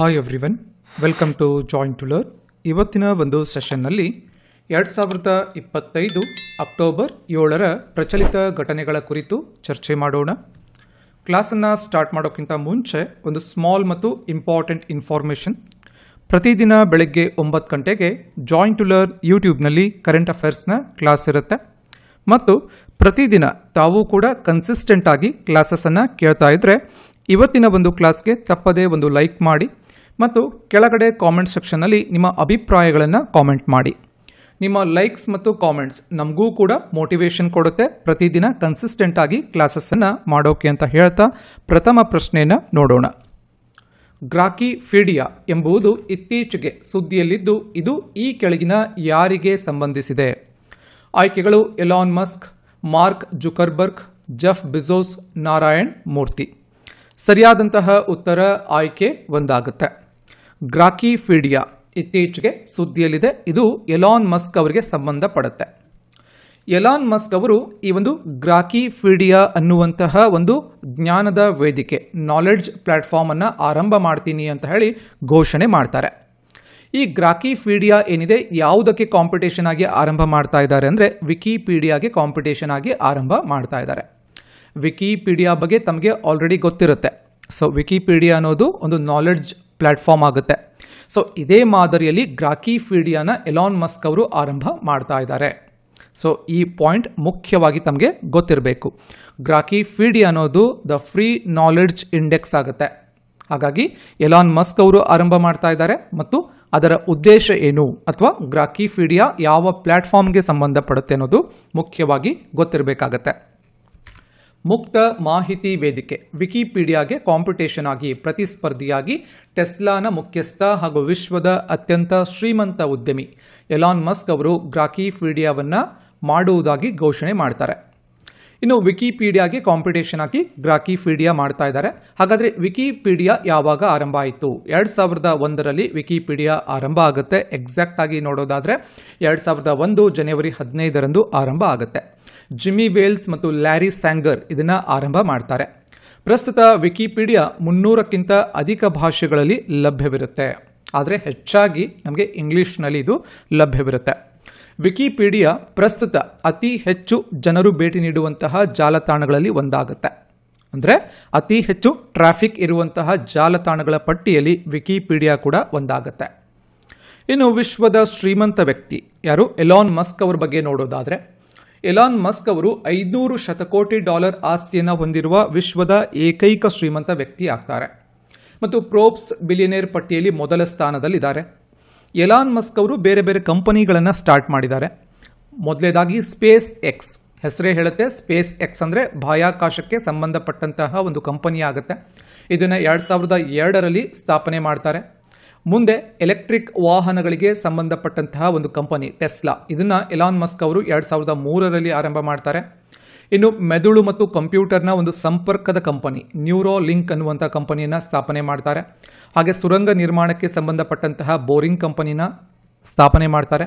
Hi everyone welcome to join to learn ಇವತ್ತಿನ ಒಂದು ಸೆಷನ್ನಲ್ಲಿ ಎರಡು ಸಾವಿರದ ಇಪ್ಪತ್ತೈದು ಅಕ್ಟೋಬರ್ ಏಳರ ಪ್ರಚಲಿತ ಘಟನೆಗಳ ಕುರಿತು ಚರ್ಚೆ ಮಾಡೋಣ. ಕ್ಲಾಸನ್ನು ಸ್ಟಾರ್ಟ್ ಮಾಡೋಕ್ಕಿಂತ ಮುಂಚೆ ಒಂದು ಸ್ಮಾಲ್ ಮತ್ತು ಇಂಪಾರ್ಟೆಂಟ್ ಇನ್ಫಾರ್ಮೇಷನ್ ಪ್ರತಿದಿನ ಬೆಳಗ್ಗೆ ಒಂಬತ್ತು ಗಂಟೆಗೆ ಜಾಯಿನ್ ಟು ಲರ್ ಯೂಟ್ಯೂಬ್ನಲ್ಲಿ ಕರೆಂಟ್ ಅಫೇರ್ಸ್ನ ಕ್ಲಾಸ್ ಇರುತ್ತೆ. ಮತ್ತು ಪ್ರತಿದಿನ ತಾವು ಕೂಡ ಕನ್ಸಿಸ್ಟೆಂಟ್ ಆಗಿ ಕ್ಲಾಸಸನ್ನು ಕೇಳ್ತಾ ಇದ್ದರೆ ಇವತ್ತಿನ ಒಂದು ಕ್ಲಾಸ್ಗೆ ತಪ್ಪದೇ ಒಂದು ಲೈಕ್ ಮಾಡಿ ಮತ್ತು ಕೆಳಗಡೆ ಕಾಮೆಂಟ್ ಸೆಕ್ಷನ್ನಲ್ಲಿ ನಿಮ್ಮ ಅಭಿಪ್ರಾಯಗಳನ್ನು ಕಾಮೆಂಟ್ ಮಾಡಿ. ನಿಮ್ಮ ಲೈಕ್ಸ್ ಮತ್ತು ಕಾಮೆಂಟ್ಸ್ ನಮಗೂ ಕೂಡ ಮೋಟಿವೇಶನ್ ಕೊಡುತ್ತೆ. ಪ್ರತಿದಿನ ಕನ್ಸಿಸ್ಟೆಂಟಾಗಿ ಕ್ಲಾಸಸ್ಸನ್ನು ಮಾಡೋಕೆ ಅಂತ ಹೇಳ್ತಾ ಪ್ರಥಮ ಪ್ರಶ್ನೆಯನ್ನು ನೋಡೋಣ. ಗ್ರಾಕಿಫೀಡಿಯಾ ಎಂಬುದು ಇತ್ತೀಚೆಗೆ ಸುದ್ದಿಯಲ್ಲಿದ್ದು ಇದು ಈ ಕೆಳಗಿನ ಯಾರಿಗೆ ಸಂಬಂಧಿಸಿದೆ? ಆಯ್ಕೆಗಳು Elon Musk, Mark Zuckerberg, Jeff Bezos, Narayan Murthy. ಸರಿಯಾದಂತಹ ಉತ್ತರ ಆಯ್ಕೆ ಒಂದಾಗುತ್ತೆ. ಗ್ರಾಕಿಫೀಡಿಯಾ ಇತ್ತೀಚೆಗೆ ಸುದ್ದಿಯಲ್ಲಿದೆ. ಇದು ಎಲಾನ್ ಮಸ್ಕ್ ಅವರಿಗೆ ಸಂಬಂಧಪಡುತ್ತೆ. ಎಲಾನ್ ಮಸ್ಕ್ ಅವರು ಈ ಒಂದು ಗ್ರಾಕಿಫೀಡಿಯಾ ಅನ್ನುವಂತಹ ಒಂದು ಜ್ಞಾನದ ವೇದಿಕೆ ನಾಲೆಡ್ಜ್ ಪ್ಲ್ಯಾಟ್ಫಾರ್ಮನ್ನು ಆರಂಭ ಮಾಡ್ತೀನಿ ಅಂತ ಹೇಳಿ ಘೋಷಣೆ ಮಾಡ್ತಾರೆ. ಈ ಗ್ರಾಕಿಫೀಡಿಯಾ ಏನಿದೆ, ಯಾವುದಕ್ಕೆ ಕಾಂಪಿಟೇಷನ್ ಆಗಿ ಆರಂಭ ಮಾಡ್ತಾ ಇದ್ದಾರೆ ಅಂದರೆ ವಿಕಿಪೀಡಿಯಾಗೆ ಕಾಂಪಿಟೇಷನ್ ಆಗಿ ಆರಂಭ ಮಾಡ್ತಾ ಇದ್ದಾರೆ. ವಿಕಿಪೀಡಿಯಾ ಬಗ್ಗೆ ತಮಗೆ ಆಲ್ರೆಡಿ ಗೊತ್ತಿರುತ್ತೆ. ಸೊ ವಿಕಿಪೀಡಿಯಾ ಅನ್ನೋದು ಒಂದು ನಾಲೆಡ್ಜ್ ಪ್ಲ್ಯಾಟ್ಫಾರ್ಮ್ ಆಗುತ್ತೆ. ಸೊ ಇದೇ ಮಾದರಿಯಲ್ಲಿ ಗ್ರಾಕಿ ಫೀಡಿಯಾನ ಎಲಾನ್ ಮಸ್ಕ್ ಅವರು ಆರಂಭ ಮಾಡ್ತಾ ಇದ್ದಾರೆ. ಸೊ ಈ ಪಾಯಿಂಟ್ ಮುಖ್ಯವಾಗಿ ತಮಗೆ ಗೊತ್ತಿರಬೇಕು. ಗ್ರಾಕಿ ಫೀಡಿ ಅನ್ನೋದು ದ ಫ್ರೀ ನಾಲೆಡ್ಜ್ ಇಂಡೆಕ್ಸ್ ಆಗುತ್ತೆ. ಹಾಗಾಗಿ ಎಲಾನ್ ಮಸ್ಕ್ ಅವರು ಆರಂಭ ಮಾಡ್ತಾ ಇದ್ದಾರೆ ಮತ್ತು ಅದರ ಉದ್ದೇಶ ಏನು ಅಥವಾ ಗ್ರಾಕಿಫೀಡಿಯಾ ಯಾವ ಪ್ಲ್ಯಾಟ್ಫಾರ್ಮ್ಗೆ ಸಂಬಂಧಪಡುತ್ತೆ ಅನ್ನೋದು ಮುಖ್ಯವಾಗಿ ಗೊತ್ತಿರಬೇಕಾಗತ್ತೆ. ಮುಕ್ತ ಮಾಹಿತಿ ವೇದಿಕೆ, ವಿಕಿಪೀಡಿಯಾಗೆ ಕಾಂಪಿಟೇಷನ್ ಆಗಿ ಪ್ರತಿಸ್ಪರ್ಧಿಯಾಗಿ ಟೆಸ್ಲಾನ ಮುಖ್ಯಸ್ಥ ಹಾಗೂ ವಿಶ್ವದ ಅತ್ಯಂತ ಶ್ರೀಮಂತ ಉದ್ಯಮಿ ಎಲಾನ್ ಮಸ್ಕ್ ಅವರು ಗ್ರಾಕಿಫೀಡಿಯಾವನ್ನು ಮಾಡುವುದಾಗಿ ಘೋಷಣೆ ಮಾಡ್ತಾರೆ. ಇನ್ನು ವಿಕಿಪೀಡಿಯಾಗೆ ಕಾಂಪಿಟೇಷನ್ ಆಗಿ ಗ್ರಾಕಿಫೀಡಿಯಾ ಮಾಡ್ತಾ ಇದ್ದಾರೆ. ಹಾಗಾದರೆ ವಿಕಿಪೀಡಿಯಾ ಯಾವಾಗ ಆರಂಭ ಆಯಿತು? ಎರಡು ಸಾವಿರದ ಒಂದರಲ್ಲಿ ವಿಕಿಪೀಡಿಯಾ ಆರಂಭ ಆಗುತ್ತೆ. ಎಕ್ಸಾಕ್ಟ್ ಆಗಿ ನೋಡೋದಾದರೆ ಎರಡು ಸಾವಿರದ ಒಂದು ಜನವರಿ ಹದಿನೈದರಂದು ಆರಂಭ ಆಗುತ್ತೆ. ಜಿಮ್ಮಿ ವೇಲ್ಸ್ ಮತ್ತು ಲ್ಯಾರಿ ಸ್ಯಾಂಗರ್ ಇದನ್ನು ಆರಂಭ ಮಾಡ್ತಾರೆ. ಪ್ರಸ್ತುತ ವಿಕಿಪೀಡಿಯಾ ಮುನ್ನೂರಕ್ಕಿಂತ ಅಧಿಕ ಭಾಷೆಗಳಲ್ಲಿ ಲಭ್ಯವಿರುತ್ತೆ. ಆದರೆ ಹೆಚ್ಚಾಗಿ ನಮಗೆ ಇಂಗ್ಲೀಷ್ನಲ್ಲಿ ಇದು ಲಭ್ಯವಿರುತ್ತೆ. ವಿಕಿಪೀಡಿಯಾ ಪ್ರಸ್ತುತ ಅತಿ ಹೆಚ್ಚು ಜನರು ಭೇಟಿ ನೀಡುವಂತಹ ಜಾಲತಾಣಗಳಲ್ಲಿ ಒಂದಾಗುತ್ತೆ. ಅಂದರೆ ಅತಿ ಹೆಚ್ಚು ಟ್ರಾಫಿಕ್ ಇರುವಂತಹ ಜಾಲತಾಣಗಳ ಪಟ್ಟಿಯಲ್ಲಿ ವಿಕಿಪೀಡಿಯಾ ಕೂಡ ಒಂದಾಗುತ್ತೆ. ಇನ್ನು ವಿಶ್ವದ ಶ್ರೀಮಂತ ವ್ಯಕ್ತಿ ಯಾರು? ಎಲಾನ್ ಮಸ್ಕ್ ಅವ್ರ ಬಗ್ಗೆ ನೋಡೋದಾದರೆ ಎಲಾನ್ ಮಸ್ಕ್ ಅವರು ಐದುನೂರು ಶತಕೋಟಿ ಡಾಲರ್ ಆಸ್ತಿಯನ್ನು ಹೊಂದಿರುವ ವಿಶ್ವದ ಏಕೈಕ ಶ್ರೀಮಂತ ವ್ಯಕ್ತಿ ಆಗ್ತಾರೆ ಮತ್ತು ಪ್ರೋಪ್ಸ್ ಬಿಲಿಯನೇರ್ ಪಟ್ಟಿಯಲ್ಲಿ ಮೊದಲ ಸ್ಥಾನದಲ್ಲಿದ್ದಾರೆ. ಎಲಾನ್ ಮಸ್ಕ್ ಅವರು ಬೇರೆ ಬೇರೆ ಕಂಪನಿಗಳನ್ನು ಸ್ಟಾರ್ಟ್ ಮಾಡಿದ್ದಾರೆ. ಮೊದಲೇದಾಗಿ ಸ್ಪೇಸ್ ಎಕ್ಸ್ ಹೆಸರೇ ಹೇಳುತ್ತೆ ಸ್ಪೇಸ್ ಎಕ್ಸ್ ಅಂದರೆ ಬಾಹ್ಯಾಕಾಶಕ್ಕೆ ಸಂಬಂಧಪಟ್ಟಂತಹ ಒಂದು ಕಂಪನಿ ಆಗುತ್ತೆ ಇದನ್ನು ಎರಡು ಸಾವಿರದ ಎರಡರಲ್ಲಿ ಸ್ಥಾಪನೆ ಮಾಡ್ತಾರೆ. ಮುಂದೆ ಎಲೆಕ್ಟ್ರಿಕ್ ವಾಹನಗಳಿಗೆ ಸಂಬಂಧಪಟ್ಟಂತಹ ಒಂದು ಕಂಪನಿ, ಟೆಸ್ಲಾ. ಇದನ್ನು ಎಲಾನ್ ಮಸ್ಕ್ ಅವರು ಎರಡು ಸಾವಿರದ ಮೂರರಲ್ಲಿ ಆರಂಭ ಮಾಡ್ತಾರೆ. ಇನ್ನು ಮೆದುಳು ಮತ್ತು ಕಂಪ್ಯೂಟರ್ನ ಒಂದು ಸಂಪರ್ಕದ ಕಂಪನಿ, ನ್ಯೂರೋ ಲಿಂಕ್ ಅನ್ನುವಂಥ ಕಂಪನಿಯನ್ನು ಸ್ಥಾಪನೆ ಮಾಡ್ತಾರೆ. ಹಾಗೆ ಸುರಂಗ ನಿರ್ಮಾಣಕ್ಕೆ ಸಂಬಂಧಪಟ್ಟಂತಹ ಬೋರಿಂಗ್ ಕಂಪನಿನ ಸ್ಥಾಪನೆ ಮಾಡ್ತಾರೆ.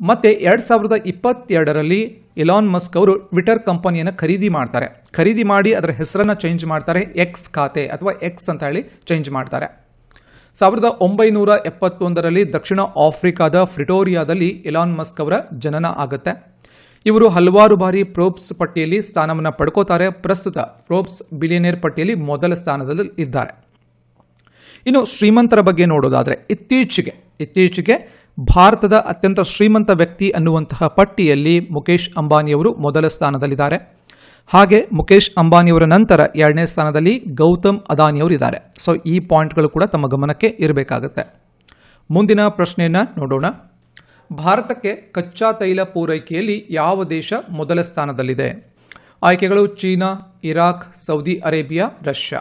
ಮತ್ತು ಎರಡು ಸಾವಿರದ ಇಪ್ಪತ್ತೆರಡರಲ್ಲಿ ಎಲಾನ್ ಮಸ್ಕ್ ಅವರು ಟ್ವಿಟರ್ ಕಂಪನಿಯನ್ನು ಖರೀದಿ ಮಾಡ್ತಾರೆ. ಖರೀದಿ ಮಾಡಿ ಅದರ ಹೆಸರನ್ನು ಚೇಂಜ್ ಮಾಡ್ತಾರೆ ಎಕ್ಸ್ ಖಾತೆ ಅಥವಾ ಎಕ್ಸ್ ಅಂತ ಹೇಳಿ ಚೇಂಜ್ ಮಾಡ್ತಾರೆ. ಸಾವಿರದ ಒಂಬೈನೂರ ಎಪ್ಪತ್ತೊಂದರಲ್ಲಿ ದಕ್ಷಿಣ ಆಫ್ರಿಕಾದ ಫ್ರಿಟೋರಿಯಾದಲ್ಲಿ ಎಲಾನ್ ಮಸ್ಕ್ ಅವರ ಜನನ ಆಗುತ್ತೆ. ಇವರು ಹಲವಾರು ಬಾರಿ ಪ್ರೋಬ್ಸ್ ಪಟ್ಟಿಯಲ್ಲಿ ಸ್ಥಾನವನ್ನು ಪಡ್ಕೋತಾರೆ. ಪ್ರಸ್ತುತ ಪ್ರೋಬ್ಸ್ ಬಿಲಿಯನೇರ್ ಪಟ್ಟಿಯಲ್ಲಿ ಮೊದಲ ಸ್ಥಾನದಲ್ಲಿ ಇದ್ದಾರೆ. ಇನ್ನು ಶ್ರೀಮಂತರ ಬಗ್ಗೆ ನೋಡೋದಾದರೆ, ಇತ್ತೀಚೆಗೆ ಇತ್ತೀಚೆಗೆ ಭಾರತದ ಅತ್ಯಂತ ಶ್ರೀಮಂತ ವ್ಯಕ್ತಿ ಅನ್ನುವಂತಹ ಪಟ್ಟಿಯಲ್ಲಿ ಮುಖೇಶ್ ಅಂಬಾನಿಯವರು ಮೊದಲ ಸ್ಥಾನದಲ್ಲಿದ್ದಾರೆ. ಹಾಗೆ ಮುಖೇಶ್ ಅಂಬಾನಿಯವರ ನಂತರ ಎರಡನೇ ಸ್ಥಾನದಲ್ಲಿ ಗೌತಮ್ ಅದಾನಿಯವರು ಇದ್ದಾರೆ ಸೊ ಈ ಪಾಯಿಂಟ್ಗಳು ಕೂಡ ತಮ್ಮ ಗಮನಕ್ಕೆ ಇರಬೇಕಾಗುತ್ತೆ. ಮುಂದಿನ ಪ್ರಶ್ನೆಯನ್ನು ನೋಡೋಣ. ಭಾರತಕ್ಕೆ ಕಚ್ಚಾ ತೈಲ ಪೂರೈಕೆಯಲ್ಲಿ ಯಾವ ದೇಶ ಮೊದಲ ಸ್ಥಾನದಲ್ಲಿದೆ? ಆಯ್ಕೆಗಳು China, Iraq, Saudi Arabia, Russia.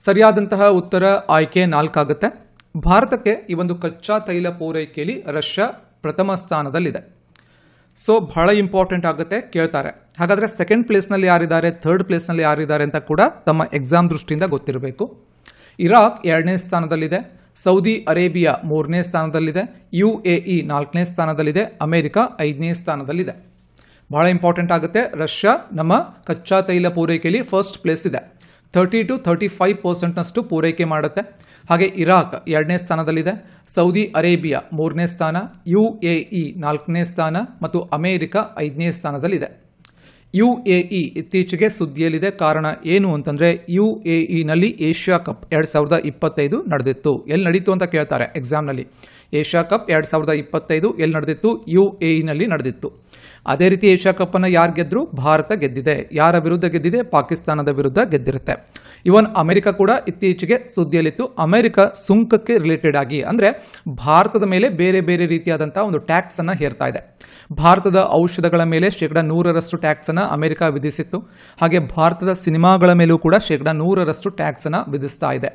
ಸರಿಯಾದಂತಹ ಉತ್ತರ ಆಯ್ಕೆ ನಾಲ್ಕಾಗುತ್ತೆ. ಭಾರತಕ್ಕೆ ಈ ಒಂದು ಕಚ್ಚಾ ತೈಲ ಪೂರೈಕೆಯಲ್ಲಿ ರಷ್ಯಾ ಪ್ರಥಮ ಸ್ಥಾನದಲ್ಲಿದೆ. ಸೊ ಬಹಳ ಇಂಪಾರ್ಟೆಂಟ್ ಆಗುತ್ತೆ ಕೇಳ್ತಾರೆ. ಹಾಗಾದರೆ ಸೆಕೆಂಡ್ ಪ್ಲೇಸ್ನಲ್ಲಿ ಯಾರಿದ್ದಾರೆ ಥರ್ಡ್ ಪ್ಲೇಸ್ನಲ್ಲಿ ಯಾರಿದ್ದಾರೆ ಅಂತ ಕೂಡ ತಮ್ಮ ಎಕ್ಸಾಮ್ ದೃಷ್ಟಿಯಿಂದ ಗೊತ್ತಿರಬೇಕು. ಇರಾಕ್ ಎರಡನೇ ಸ್ಥಾನದಲ್ಲಿದೆ, ಸೌದಿ ಅರೇಬಿಯಾ ಮೂರನೇ ಸ್ಥಾನದಲ್ಲಿದೆ ಯು ಎ ಇ ನಾಲ್ಕನೇ ಸ್ಥಾನದಲ್ಲಿದೆ, ಅಮೆರಿಕ ಐದನೇ ಸ್ಥಾನದಲ್ಲಿದೆ. ಬಹಳ ಇಂಪಾರ್ಟೆಂಟ್ ಆಗುತ್ತೆ. ರಷ್ಯಾ ನಮ್ಮ ಕಚ್ಚಾ ತೈಲ ಪೂರೈಕೆಯಲ್ಲಿ ಫಸ್ಟ್ ಪ್ಲೇಸ್ ಇದೆ. ತರ್ಟಿ ಟು ಥರ್ಟಿ ಫೈವ್ ಪರ್ಸೆಂಟ್ನಷ್ಟು ಪೂರೈಕೆ ಮಾಡುತ್ತೆ. ಹಾಗೆ ಇರಾಕ್ ಎರಡನೇ ಸ್ಥಾನದಲ್ಲಿದೆ. ಸೌದಿ ಅರೇಬಿಯಾ ಮೂರನೇ ಸ್ಥಾನ, ಯು ಎ ಇ ನಾಲ್ಕನೇ ಸ್ಥಾನ ಮತ್ತು ಅಮೇರಿಕ ಐದನೇ ಸ್ಥಾನದಲ್ಲಿದೆ. ಯು ಎ ಇ ಇತ್ತೀಚೆಗೆ ಸುದ್ದಿಯಲ್ಲಿದೆ. ಕಾರಣ ಏನು ಅಂತಂದರೆ ಯು ಎ ಇನಲ್ಲಿ ಏಷ್ಯಾ ಕಪ್ ಎರಡು ಸಾವಿರದ ಇಪ್ಪತ್ತೈದು ನಡೆದಿತ್ತು. ಎಲ್ಲಿ ನಡೀತು ಅಂತ ಕೇಳ್ತಾರೆ ಎಕ್ಸಾಮ್ನಲ್ಲಿ. ಏಷ್ಯಾ ಕಪ್ ಎರಡು ಸಾವಿರದ ಇಪ್ಪತ್ತೈದು ಎಲ್ಲಿ ನಡೆದಿತ್ತು? ಯು ಎ ಇನಲ್ಲಿ ನಡೆದಿತ್ತು. ಅದೇ ರೀತಿ ಏಷ್ಯಾ ಕಪ್ಪನ್ನು ಯಾರು ಗೆದ್ದರು ಭಾರತ ಗೆದ್ದಿದೆ. ಯಾರ ವಿರುದ್ಧ ಗೆದ್ದಿದೆ? ಪಾಕಿಸ್ತಾನದ ವಿರುದ್ಧ ಗೆದ್ದಿರುತ್ತೆ. ಇವನ್ ಅಮೆರಿಕ ಕೂಡ ಇತ್ತೀಚೆಗೆ ಸುದ್ದಿಯಲ್ಲಿತ್ತು. ಅಮೆರಿಕ ಸುಂಕಕ್ಕೆ ರಿಲೇಟೆಡ್ ಆಗಿ. ಅಂದರೆ ಭಾರತದ ಮೇಲೆ ಬೇರೆ ಬೇರೆ ರೀತಿಯಾದಂಥ ಒಂದು ಟ್ಯಾಕ್ಸನ್ನು ಹೇರ್ತಾ ಇದೆ. ಭಾರತದ ಔಷಧಗಳ ಮೇಲೆ ಶೇಕಡ ನೂರರಷ್ಟು ಟ್ಯಾಕ್ಸನ್ನು ಅಮೆರಿಕ ವಿಧಿಸಿತ್ತು. ಹಾಗೆ ಭಾರತದ ಸಿನಿಮಾಗಳ ಮೇಲೂ ಕೂಡ ಶೇಕಡ ನೂರರಷ್ಟು ಟ್ಯಾಕ್ಸನ್ನು ವಿಧಿಸ್ತಾ ಇದೆ.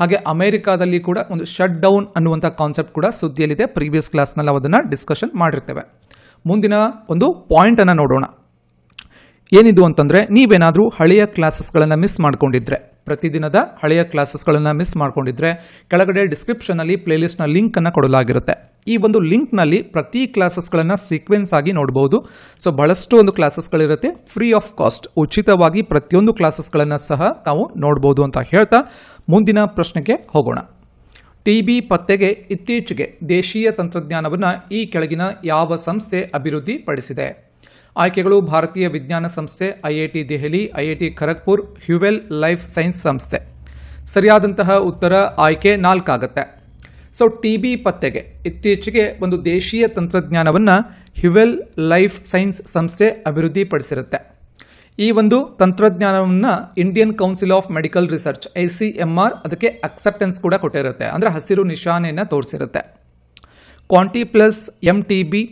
ಹಾಗೆ ಅಮೆರಿಕಾದಲ್ಲಿ ಕೂಡ ಒಂದು ಶಟ್ ಡೌನ್ ಅನ್ನುವಂಥ ಕಾನ್ಸೆಪ್ಟ್ ಕೂಡ ಸುದ್ದಿಯಲ್ಲಿದೆ. ಪ್ರೀವಿಯಸ್ ಕ್ಲಾಸ್ನಲ್ಲಿ ಅದನ್ನು ಡಿಸ್ಕಷನ್ ಮಾಡಿರ್ತೇವೆ. ಮುಂದಿನ ಒಂದು ಪಾಯಿಂಟನ್ನು ನೋಡೋಣ. ಏನಿದು ಅಂತಂದರೆ, ನೀವೇನಾದರೂ ಹಳೆಯ ಕ್ಲಾಸಸ್ಗಳನ್ನು ಮಿಸ್ ಮಾಡ್ಕೊಂಡಿದ್ರೆ, ಪ್ರತಿದಿನದ ಹಳೆಯ ಕ್ಲಾಸಸ್ಗಳನ್ನು ಮಿಸ್ ಮಾಡ್ಕೊಂಡಿದ್ರೆ, ಕೆಳಗಡೆ ಡಿಸ್ಕ್ರಿಪ್ಷನಲ್ಲಿ ಪ್ಲೇಲಿಸ್ಟ್ನ ಲಿಂಕನ್ನು ಕೊಡಲಾಗಿರುತ್ತೆ. ಈ ಒಂದು ಲಿಂಕ್ನಲ್ಲಿ ಪ್ರತಿ ಕ್ಲಾಸಸ್ಗಳನ್ನು ಸೀಕ್ವೆನ್ಸ್ ಆಗಿ ನೋಡ್ಬೋದು. ಸೊ ಬಹಳಷ್ಟು ಒಂದು ಕ್ಲಾಸಸ್ಗಳಿರುತ್ತೆ ಫ್ರೀ ಆಫ್ ಕಾಸ್ಟ್ ಉಚಿತವಾಗಿ ಪ್ರತಿಯೊಂದು ಕ್ಲಾಸಸ್ಗಳನ್ನು ಸಹ ನಾವು ನೋಡ್ಬೋದು ಅಂತ ಹೇಳ್ತಾ ಮುಂದಿನ ಪ್ರಶ್ನೆಗೆ ಹೋಗೋಣ. ಟಿ ಬಿ ಪತ್ತೆಗೆ ಇತ್ತೀಚೆಗೆ ದೇಶೀಯ ತಂತ್ರಜ್ಞಾನವನ್ನು ಈ ಕೆಳಗಿನ ಯಾವ ಸಂಸ್ಥೆ ಅಭಿವೃದ್ಧಿಪಡಿಸಿದೆ? ಆಯ್ಕೆಗಳು ಭಾರತೀಯ ವಿಜ್ಞಾನ ಸಂಸ್ಥೆ IIT Delhi IIT Kharagpur, Huwel life science ಸಂಸ್ಥೆ. ಸರಿಯಾದಂತಹ ಉತ್ತರ ಆಯ್ಕೆ ನಾಲ್ಕಾಗತ್ತೆ. ಸೊ ಟಿ ಬಿ ಪತ್ತೆಗೆ ಇತ್ತೀಚೆಗೆ ಒಂದು ದೇಶೀಯ ತಂತ್ರಜ್ಞಾನವನ್ನು ಹ್ಯುವೆಲ್ ಲೈಫ್ ಸೈನ್ಸ್ ಸಂಸ್ಥೆ ಅಭಿವೃದ್ಧಿಪಡಿಸಿರುತ್ತೆ. ಈ ಒಂದು ತಂತ್ರಜ್ಞಾನವನ್ನು Indian council of medical research I C M R ಅದಕ್ಕೆ ಅಕ್ಸೆಪ್ಟೆನ್ಸ್ ಕೂಡ ಕೊಟ್ಟಿರುತ್ತೆ. ಅಂದರೆ ಹಸಿರು ನಿಶಾನೆಯನ್ನು ತೋರಿಸಿರುತ್ತೆ. Quanti plus M T B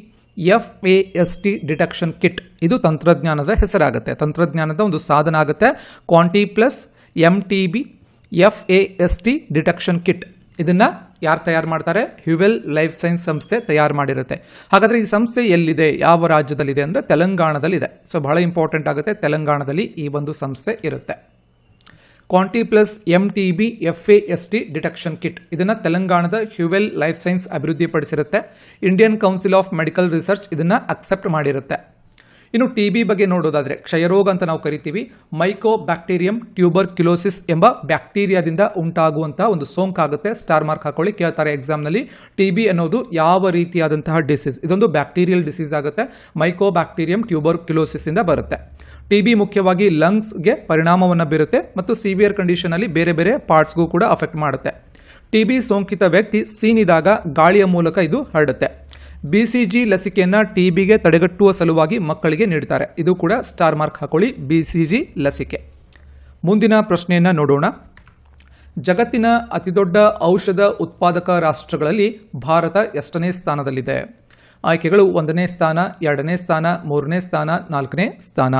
F A S T detection kit ಇದು ತಂತ್ರಜ್ಞಾನದ ಹೆಸರಾಗುತ್ತೆ. ತಂತ್ರಜ್ಞಾನದ ಒಂದು ಸಾಧನ ಆಗುತ್ತೆ. Quanti plus M T B F A S T detection kit ಇದನ್ನು ಯಾರು ತಯಾರು ಮಾಡ್ತಾರೆ? ಹ್ಯುವೆಲ್ ಲೈಫ್ ಸೈನ್ಸ್ ಸಂಸ್ಥೆ ತಯಾರು ಮಾಡಿರುತ್ತೆ. ಹಾಗಾದರೆ ಈ ಸಂಸ್ಥೆ ಎಲ್ಲಿದೆ? ಯಾವ ರಾಜ್ಯದಲ್ಲಿದೆ ಅಂದರೆ ತೆಲಂಗಾಣದಲ್ಲಿದೆ. ಸೊ ಬಹಳ ಇಂಪಾರ್ಟೆಂಟ್ ಆಗುತ್ತೆ. ತೆಲಂಗಾಣದಲ್ಲಿ ಈ ಒಂದು ಸಂಸ್ಥೆ ಇರುತ್ತೆ. Quanti plus M T B F A S T detection kit ಇದನ್ನು ತೆಲಂಗಾಣದ Huwel life science ಅಭಿವೃದ್ಧಿಪಡಿಸಿರುತ್ತೆ. Indian council of medical research ಇದನ್ನು ಅಕ್ಸೆಪ್ಟ್ ಮಾಡಿರುತ್ತೆ. ಇನ್ನು ಟಿ ಬಿ ಬಗ್ಗೆ ನೋಡೋದಾದರೆ ಕ್ಷಯರೋಗ ಅಂತ ನಾವು ಕರಿತೀವಿ. ಮೈಕೋ ಬ್ಯಾಕ್ಟೀರಿಯಂ ಟ್ಯೂಬರ್ ಕ್ಯುಲೋಸಿಸ್ ಎಂಬ ಬ್ಯಾಕ್ಟೀರಿಯಾದಿಂದ ಉಂಟಾಗುವಂಥ ಒಂದು ಸೋಂಕಾಗುತ್ತೆ. ಸ್ಟಾರ್ ಮಾರ್ಕ್ ಹಾಕೊಳ್ಳಿ, ಕೇಳ್ತಾರೆ ಎಕ್ಸಾಮ್ನಲ್ಲಿ ಟಿ ಬಿ ಅನ್ನೋದು ಯಾವ ರೀತಿಯಾದಂತಹ ಡಿಸೀಸ್ ಇದೊಂದು ಬ್ಯಾಕ್ಟೀರಿಯಲ್ ಡಿಸೀಸ್ ಆಗುತ್ತೆ. ಮೈಕೋ ಬ್ಯಾಕ್ಟೀರಿಯಂ ಟ್ಯೂಬರ್ ಕ್ಯುಲೋಸಿಸಿಂದ ಬರುತ್ತೆ. ಟಿ ಬಿ ಮುಖ್ಯವಾಗಿ ಲಂಗ್ಸ್ಗೆ ಪರಿಣಾಮವನ್ನು ಬೀರುತ್ತೆ ಮತ್ತು ಸಿವಿಯರ್ ಕಂಡೀಷನಲ್ಲಿ ಬೇರೆ ಬೇರೆ ಪಾರ್ಟ್ಸ್ಗೂ ಕೂಡ ಅಫೆಕ್ಟ್ ಮಾಡುತ್ತೆ. ಟಿ ಬಿ ಸೋಂಕಿತ ವ್ಯಕ್ತಿ ಸೀನಿದಾಗ ಗಾಳಿಯ ಮೂಲಕ ಇದು ಹರಡುತ್ತೆ. ಬಿ ಸಿ ಜಿ ಲಸಿಕೆಯನ್ನು ಟಿ ಬಿಗೆ ತಡೆಗಟ್ಟುವ ಸಲುವಾಗಿ ಮಕ್ಕಳಿಗೆ ನೀಡ್ತಾರೆ. ಇದು ಕೂಡ ಸ್ಟಾರ್ ಮಾರ್ಕ್ ಹಾಕೊಳ್ಳಿ ಬಿ ಲಸಿಕೆ. ಮುಂದಿನ ಪ್ರಶ್ನೆಯನ್ನು ನೋಡೋಣ. ಜಗತ್ತಿನ ಅತಿದೊಡ್ಡ ಔಷಧ ಉತ್ಪಾದಕ ರಾಷ್ಟ್ರಗಳಲ್ಲಿ ಭಾರತ ಎಷ್ಟನೇ ಸ್ಥಾನದಲ್ಲಿದೆ? ಆಯ್ಕೆಗಳು ಒಂದನೇ ಸ್ಥಾನ, ಎರಡನೇ ಸ್ಥಾನ, ಮೂರನೇ ಸ್ಥಾನ, ನಾಲ್ಕನೇ ಸ್ಥಾನ.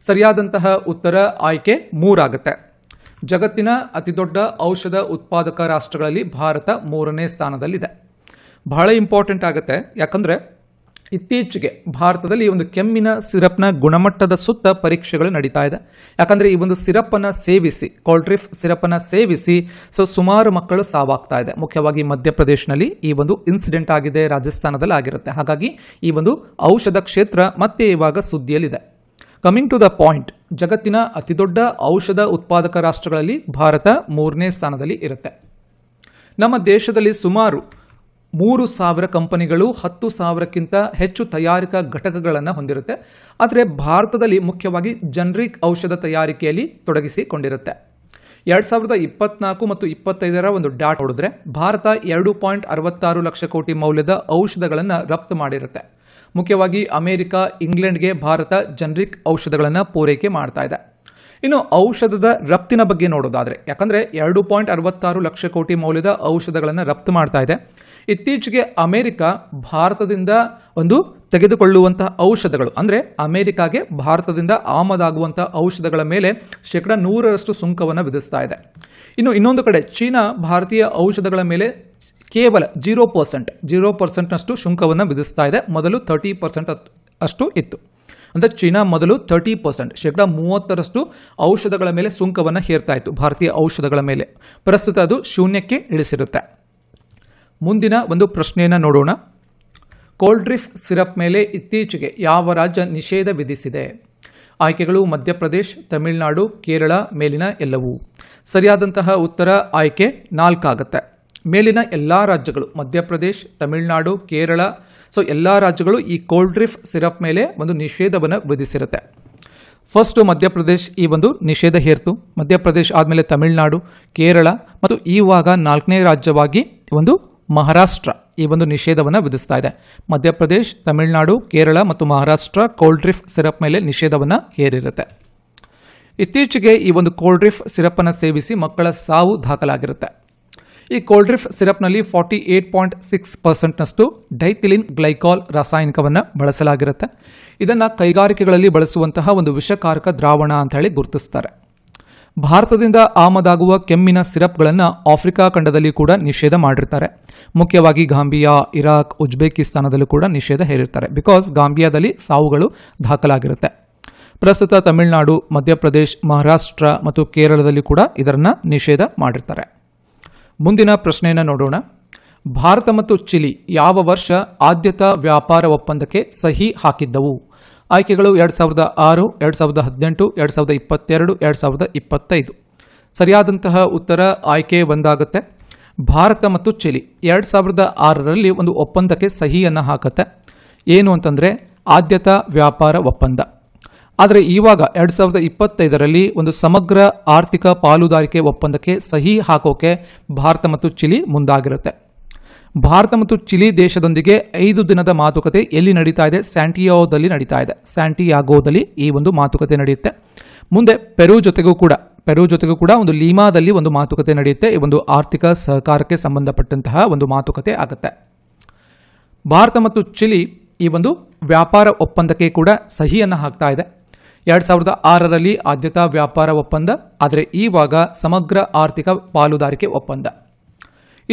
ಸರಿಯಾದಂತಹ ಉತ್ತರ ಆಯ್ಕೆ ಮೂರಾಗುತ್ತೆ. ಜಗತ್ತಿನ ಅತಿದೊಡ್ಡ ಔಷಧ ಉತ್ಪಾದಕ ರಾಷ್ಟ್ರಗಳಲ್ಲಿ ಭಾರತ ಮೂರನೇ ಸ್ಥಾನದಲ್ಲಿದೆ. ಬಹಳ ಇಂಪಾರ್ಟೆಂಟ್ ಆಗುತ್ತೆ. ಯಾಕಂದರೆ ಇತ್ತೀಚೆಗೆ ಭಾರತದಲ್ಲಿ ಈ ಒಂದು ಕೆಮ್ಮಿನ ಸಿರಪ್ನ ಗುಣಮಟ್ಟದ ಸುತ್ತ ಪರೀಕ್ಷೆಗಳು ನಡೀತಾ ಇದೆ. ಯಾಕಂದರೆ ಈ ಒಂದು ಸಿರಪನ್ನು ಸೇವಿಸಿ, ಕೋಲ್ಡ್ರಿಫ್ ಸಿರಪನ್ನು ಸೇವಿಸಿ, ಸೊ ಸುಮಾರು ಮಕ್ಕಳು ಸಾವಾಗ್ತಾ ಇದೆ. ಮುಖ್ಯವಾಗಿ ಮಧ್ಯಪ್ರದೇಶನಲ್ಲಿ ಈ ಒಂದು ಇನ್ಸಿಡೆಂಟ್ ಆಗಿದೆ, ರಾಜಸ್ಥಾನದಲ್ಲಿ ಆಗಿರುತ್ತೆ. ಹಾಗಾಗಿ ಈ ಒಂದು ಔಷಧ ಕ್ಷೇತ್ರ ಮತ್ತೆ ಇವಾಗ ಸುದ್ದಿಯಲ್ಲಿದೆ. ಕಮಿಂಗ್ ಟು ದ ಪಾಯಿಂಟ್, ಜಗತ್ತಿನ ಅತಿದೊಡ್ಡ ಔಷಧ ಉತ್ಪಾದಕ ರಾಷ್ಟ್ರಗಳಲ್ಲಿ ಭಾರತ ಮೂರನೇ ಸ್ಥಾನದಲ್ಲಿ ಇರುತ್ತೆ. ನಮ್ಮ ದೇಶದಲ್ಲಿ ಸುಮಾರು ಮೂರು ಸಾವಿರ ಕಂಪನಿಗಳು ಹತ್ತು ಸಾವಿರಕ್ಕಿಂತ ಹೆಚ್ಚು ತಯಾರಿಕಾ ಘಟಕಗಳನ್ನು ಹೊಂದಿರುತ್ತೆ. ಆದರೆ ಭಾರತದಲ್ಲಿ ಮುಖ್ಯವಾಗಿ ಜನರಿಕ್ ಔಷಧ ತಯಾರಿಕೆಯಲ್ಲಿ ತೊಡಗಿಸಿಕೊಂಡಿರುತ್ತೆ. ಎರಡು ಸಾವಿರದ ಇಪ್ಪತ್ನಾಲ್ಕು ಮತ್ತು ಇಪ್ಪತ್ತೈದರ ಒಂದು ಡಾಟ್ ಹೊಡೆದ್ರೆ ಭಾರತ ಎರಡು ಪಾಯಿಂಟ್ ಅರವತ್ತಾರು ಲಕ್ಷ ಕೋಟಿ ಮೌಲ್ಯದ ಔಷಧಗಳನ್ನು ರಫ್ತು ಮಾಡಿರುತ್ತೆ. ಮುಖ್ಯವಾಗಿ ಅಮೆರಿಕ, ಇಂಗ್ಲೆಂಡ್ಗೆ ಭಾರತ ಜನರಿಕ್ ಔಷಧಗಳನ್ನು ಪೂರೈಕೆ ಮಾಡ್ತಾ ಇದೆ. ಇನ್ನು ಔಷಧದ ರಫ್ತಿನ ಬಗ್ಗೆ ನೋಡೋದಾದರೆ, ಯಾಕಂದರೆ ಎರಡು ಪಾಯಿಂಟ್ ಅರವತ್ತಾರು ಲಕ್ಷ ಕೋಟಿ ಮೌಲ್ಯದ ಔಷಧಗಳನ್ನು ರಫ್ತು ಮಾಡ್ತಾ ಇದೆ. ಇತ್ತೀಚೆಗೆ ಅಮೆರಿಕ ಭಾರತದಿಂದ ಒಂದು ತೆಗೆದುಕೊಳ್ಳುವಂಥ ಔಷಧಗಳು, ಅಂದರೆ ಅಮೆರಿಕಾಗೆ ಭಾರತದಿಂದ ಆಮದಾಗುವಂಥ ಔಷಧಗಳ ಮೇಲೆ ಶೇಕಡ ನೂರರಷ್ಟು ಸುಂಕವನ್ನು ವಿಧಿಸ್ತಾ ಇದೆ. ಇನ್ನು ಇನ್ನೊಂದು ಕಡೆ ಚೀನಾ ಭಾರತೀಯ ಔಷಧಗಳ ಮೇಲೆ ಕೇವಲ ಜೀರೋ ಪರ್ಸೆಂಟ್, ಜೀರೋ ಪರ್ಸೆಂಟ್ನಷ್ಟು ಶುಂಕವನ್ನು ವಿಧಿಸ್ತಾ ಇದೆ. ಮೊದಲು ತರ್ಟಿ ಪರ್ಸೆಂಟ್ ಅಷ್ಟು ಇತ್ತು. ಅಂದರೆ ಚೀನಾ ಮೊದಲು ತರ್ಟಿ ಪರ್ಸೆಂಟ್ ಶೇಕಡ ಮೂವತ್ತರಷ್ಟು ಔಷಧಗಳ ಮೇಲೆ ಸುಂಕವನ್ನು ಹೇರ್ತಾ ಇತ್ತು, ಭಾರತೀಯ ಔಷಧಗಳ ಮೇಲೆ. ಪ್ರಸ್ತುತ ಅದು ಶೂನ್ಯಕ್ಕೆ ಇಳಿಸಿರುತ್ತೆ. ಮುಂದಿನ ಒಂದು ಪ್ರಶ್ನೆಯನ್ನು ನೋಡೋಣ. ಕೋಲ್ಡ್ರಿಫ್ ಸಿರಪ್ ಮೇಲೆ ಇತ್ತೀಚೆಗೆ ಯಾವ ರಾಜ್ಯ ನಿಷೇಧ ವಿಧಿಸಿದೆ? ಆಯ್ಕೆಗಳು ಮಧ್ಯಪ್ರದೇಶ್, ತಮಿಳುನಾಡು, ಕೇರಳ ಮೇಲಿನ ಎಲ್ಲವೂ. ಸರಿಯಾದಂತಹ ಉತ್ತರ ಆಯ್ಕೆ ನಾಲ್ಕಾಗತ್ತೆ. ಮೇಲಿನ ಎಲ್ಲ ರಾಜ್ಯಗಳು, ಮಧ್ಯಪ್ರದೇಶ್, ತಮಿಳುನಾಡು, ಕೇರಳ ಸೊ ಎಲ್ಲ ರಾಜ್ಯಗಳು ಈ ಕೋಲ್ಡ್ ಡ್ರಿಫ್ ಸಿರಪ್ ಮೇಲೆ ಒಂದು ನಿಷೇಧವನ್ನು ವಿಧಿಸಿರುತ್ತೆ. ಫಸ್ಟು ಮಧ್ಯಪ್ರದೇಶ್ ಈ ಒಂದು ನಿಷೇಧ ಹೇರ್ತು. ಮಧ್ಯಪ್ರದೇಶ್ ಆದಮೇಲೆ ತಮಿಳುನಾಡು, ಕೇರಳ ಮತ್ತು ಈವಾಗ ನಾಲ್ಕನೇ ರಾಜ್ಯವಾಗಿ ಒಂದು ಮಹಾರಾಷ್ಟ್ರ ಈ ಒಂದು ನಿಷೇಧವನ್ನು ವಿಧಿಸ್ತಾ ಇದೆ. ಮಧ್ಯಪ್ರದೇಶ್, ತಮಿಳುನಾಡು, ಕೇರಳ ಮತ್ತು ಮಹಾರಾಷ್ಟ್ರ ಕೋಲ್ಡ್ ಡ್ರಿಫ್ ಸಿರಪ್ ಮೇಲೆ ನಿಷೇಧವನ್ನು ಹೇರಿರುತ್ತೆ. ಇತ್ತೀಚೆಗೆ ಈ ಒಂದು ಕೋಲ್ಡ್ರಿಫ್ ಸಿರಪ್ಪನ್ನು ಸೇವಿಸಿ ಮಕ್ಕಳ ಸಾವು ದಾಖಲಾಗಿರುತ್ತೆ. ಈ ಕೋಲ್ಡ್ರಿಫ್ ಸಿರಪ್ನಲ್ಲಿ ಫಾರ್ಟಿ ಏಟ್ ಪಾಯಿಂಟ್ ಸಿಕ್ಸ್ ಪರ್ಸೆಂಟ್ನಷ್ಟು ಡೈಥಿಲಿನ್ ಗ್ಲೈಕಾಲ್ ರಾಸಾಯನಿಕವನ್ನು ಬಳಸಲಾಗಿರುತ್ತೆ. ಇದನ್ನು ಕೈಗಾರಿಕೆಗಳಲ್ಲಿ ಬಳಸುವಂತಹ ಒಂದು ವಿಷಕಾರಕ ದ್ರಾವಣ ಅಂತ ಹೇಳಿ ಗುರುತಿಸ್ತಾರೆ. ಭಾರತದಿಂದ ಆಮದಾಗುವ ಕೆಮ್ಮಿನ ಸಿರಪ್ಗಳನ್ನು ಆಫ್ರಿಕಾ ಖಂಡದಲ್ಲಿ ಕೂಡ ನಿಷೇಧ ಮಾಡಿರ್ತಾರೆ. ಮುಖ್ಯವಾಗಿ ಗಾಂಬಿಯಾ, ಇರಾಕ್, ಉಜ್ಬೇಕಿಸ್ತಾನದಲ್ಲೂ ಕೂಡ ನಿಷೇಧ ಹೇರಿರ್ತಾರೆ. ಬಿಕಾಸ್ ಗಾಂಬಿಯಾದಲ್ಲಿ ಸಾವುಗಳು ದಾಖಲಾಗಿರುತ್ತೆ. ಪ್ರಸ್ತುತ ತಮಿಳುನಾಡು, ಮಧ್ಯಪ್ರದೇಶ್, ಮಹಾರಾಷ್ಟ್ರ ಮತ್ತು ಕೇರಳದಲ್ಲಿ ಕೂಡ ಇದರನ್ನು ನಿಷೇಧ ಮಾಡಿರ್ತಾರೆ. ಮುಂದಿನ ಪ್ರಶ್ನೆಯನ್ನು ನೋಡೋಣ. ಭಾರತ ಮತ್ತು ಚಿಲಿ ಯಾವ ವರ್ಷ ಆದ್ಯತಾ ವ್ಯಾಪಾರ ಒಪ್ಪಂದಕ್ಕೆ ಸಹಿ ಹಾಕಿದ್ದವು? ಆಯ್ಕೆಗಳು ಎರಡು ಸಾವಿರದ ಆರು, ಎರಡು ಸಾವಿರದ ಹದಿನೆಂಟು, ಎರಡು ಸಾವಿರದ ಇಪ್ಪತ್ತೆರಡು, ಎರಡು ಸಾವಿರದ ಇಪ್ಪತ್ತೈದು. ಸರಿಯಾದಂತಹ ಉತ್ತರ ಆಯ್ಕೆ ಒಂದಾಗುತ್ತೆ. ಭಾರತ ಮತ್ತು ಚಿಲಿ ಎರಡು ಸಾವಿರದ ಆರರಲ್ಲಿ ಒಂದು ಒಪ್ಪಂದಕ್ಕೆ ಸಹಿಯನ್ನು ಹಾಕತ್ತೆ. ಏನು ಅಂತಂದರೆ ಆದ್ಯತಾ ವ್ಯಾಪಾರ ಒಪ್ಪಂದ. ಆದರೆ ಇವಾಗ ಎರಡು ಸಾವಿರದ ಇಪ್ಪತ್ತೈದರಲ್ಲಿ ಒಂದು ಸಮಗ್ರ ಆರ್ಥಿಕ ಪಾಲುದಾರಿಕೆ ಒಪ್ಪಂದಕ್ಕೆ ಸಹಿ ಹಾಕೋಕೆ ಭಾರತ ಮತ್ತು ಚಿಲಿ ಮುಂದಾಗಿರುತ್ತೆ. ಭಾರತ ಮತ್ತು ಚಿಲಿ ದೇಶದೊಂದಿಗೆ ಐದು ದಿನದ ಮಾತುಕತೆ ಎಲ್ಲಿ ನಡೀತಾ ಇದೆ? ಸ್ಯಾಂಟಿಯೋದಲ್ಲಿ ನಡೀತಾ ಇದೆ. ಸ್ಯಾಂಟಿಯಾಗೋದಲ್ಲಿ ಈ ಒಂದು ಮಾತುಕತೆ ನಡೆಯುತ್ತೆ. ಮುಂದೆ ಪೆರು ಜೊತೆಗೂ ಕೂಡ, ಪೆರು ಜೊತೆಗೂ ಕೂಡ ಒಂದು ಲೀಮಾದಲ್ಲಿ ಒಂದು ಮಾತುಕತೆ ನಡೆಯುತ್ತೆ. ಈ ಒಂದು ಆರ್ಥಿಕ ಸಹಕಾರಕ್ಕೆ ಸಂಬಂಧಪಟ್ಟಂತಹ ಒಂದು ಮಾತುಕತೆ ಆಗುತ್ತೆ. ಭಾರತ ಮತ್ತು ಚಿಲಿ ಈ ಒಂದು ವ್ಯಾಪಾರ ಒಪ್ಪಂದಕ್ಕೆ ಕೂಡ ಸಹಿಯನ್ನು ಹಾಕ್ತಾ ಇದೆ. ಎರಡು ಸಾವಿರದ ಆರರಲ್ಲಿ ಆದ್ಯತಾ ವ್ಯಾಪಾರ ಒಪ್ಪಂದ, ಆದರೆ ಈವಾಗ ಸಮಗ್ರ ಆರ್ಥಿಕ ಪಾಲುದಾರಿಕೆ ಒಪ್ಪಂದ.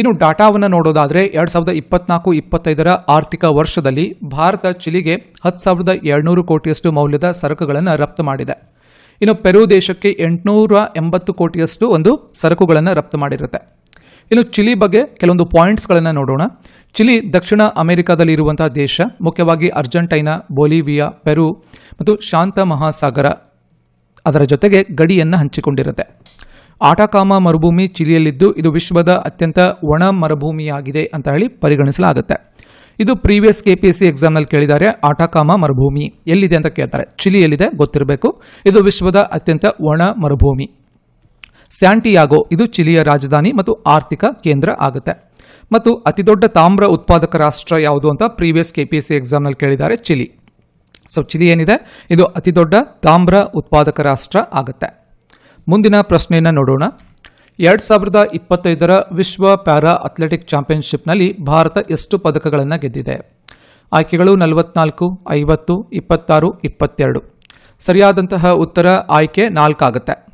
ಇನ್ನು ಡಾಟಾವನ್ನು ನೋಡೋದಾದರೆ ಎರಡು ಸಾವಿರದ ಇಪ್ಪತ್ನಾಲ್ಕು, ಇಪ್ಪತ್ತೈದರ ಆರ್ಥಿಕ ವರ್ಷದಲ್ಲಿ ಭಾರತ ಚಿಲಿಗೆ ಹತ್ತು ಸಾವಿರದ ಏಳ್ನೂರು ಕೋಟಿಯಷ್ಟು ಮೌಲ್ಯದ ಸರಕುಗಳನ್ನು ರಫ್ತು ಮಾಡಿದೆ. ಇನ್ನು ಪೆರು ದೇಶಕ್ಕೆ ಎಂಟುನೂರ ಎಂಬತ್ತು ಕೋಟಿಯಷ್ಟು ಒಂದು ಸರಕುಗಳನ್ನು ರಫ್ತು ಮಾಡಿರುತ್ತೆ. ಇನ್ನು ಚಿಲಿ ಬಗ್ಗೆ ಕೆಲವೊಂದು ಪಾಯಿಂಟ್ಸ್ಗಳನ್ನು ನೋಡೋಣ. ಚಿಲಿ ದಕ್ಷಿಣ ಅಮೆರಿಕಾದಲ್ಲಿ ಇರುವಂತಹ ದೇಶ, ಮುಖ್ಯವಾಗಿ ಅರ್ಜೆಂಟೈನಾ, ಬೊಲಿವಿಯಾ, ಪೆರು ಮತ್ತು ಶಾಂತ ಮಹಾಸಾಗರ ಅದರ ಜೊತೆಗೆ ಗಡಿಯನ್ನು ಹಂಚಿಕೊಂಡಿರುತ್ತೆ. ಆಟಾಕಾಮ ಮರುಭೂಮಿ ಚಿಲಿಯಲ್ಲಿದ್ದು ಇದು ವಿಶ್ವದ ಅತ್ಯಂತ ಒಣ ಮರುಭೂಮಿಯಾಗಿದೆ ಅಂತ ಹೇಳಿ ಪರಿಗಣಿಸಲಾಗುತ್ತೆ. ಇದು previous K P S C ಎಕ್ಸಾಮ್ನಲ್ಲಿ ಕೇಳಿದ್ದಾರೆ ಆಟಾಕಾಮ ಮರುಭೂಮಿ ಎಲ್ಲಿದೆ ಅಂತ ಕೇಳ್ತಾರೆ. ಚಿಲಿಯಲ್ಲಿದೆ, ಗೊತ್ತಿರಬೇಕು. ಇದು ವಿಶ್ವದ ಅತ್ಯಂತ ಒಣ ಮರುಭೂಮಿ. ಸ್ಯಾಂಟಿಯಾಗೋ, ಇದು ಚಿಲಿಯ ರಾಜಧಾನಿ ಮತ್ತು ಆರ್ಥಿಕ ಕೇಂದ್ರ ಆಗುತ್ತೆ. ಮತ್ತು ಅತಿದೊಡ್ಡ ತಾಮ್ರ ಉತ್ಪಾದಕ ರಾಷ್ಟ್ರ ಯಾವುದು ಅಂತ previous K P S C ಎಕ್ಸಾಮ್ನಲ್ಲಿ ಕೇಳಿದ್ದಾರೆ ಚಿಲಿ. ಸೊ ಚಿಲಿ ಏನಿದೆ? ಇದು ಅತಿದೊಡ್ಡ ತಾಮ್ರ ಉತ್ಪಾದಕ ರಾಷ್ಟ್ರ ಆಗುತ್ತೆ. ಮುಂದಿನ ಪ್ರಶ್ನೆಯನ್ನು ನೋಡೋಣ. ಎರಡು ಸಾವಿರದ ಇಪ್ಪತ್ತೈದರ ವಿಶ್ವ ಪ್ಯಾರಾ ಅಥ್ಲೆಟಿಕ್ ಚಾಂಪಿಯನ್ಶಿಪ್ನಲ್ಲಿ ಭಾರತ ಎಷ್ಟು ಪದಕಗಳನ್ನು ಗೆದ್ದಿದೆ? ಆಯ್ಕೆಗಳು ನಲವತ್ನಾಲ್ಕು, ಐವತ್ತು, ಇಪ್ಪತ್ತಾರು, ಇಪ್ಪತ್ತೆರಡು. ಸರಿಯಾದಂತಹ ಉತ್ತರ ಆಯ್ಕೆ ನಾಲ್ಕಾಗುತ್ತೆ.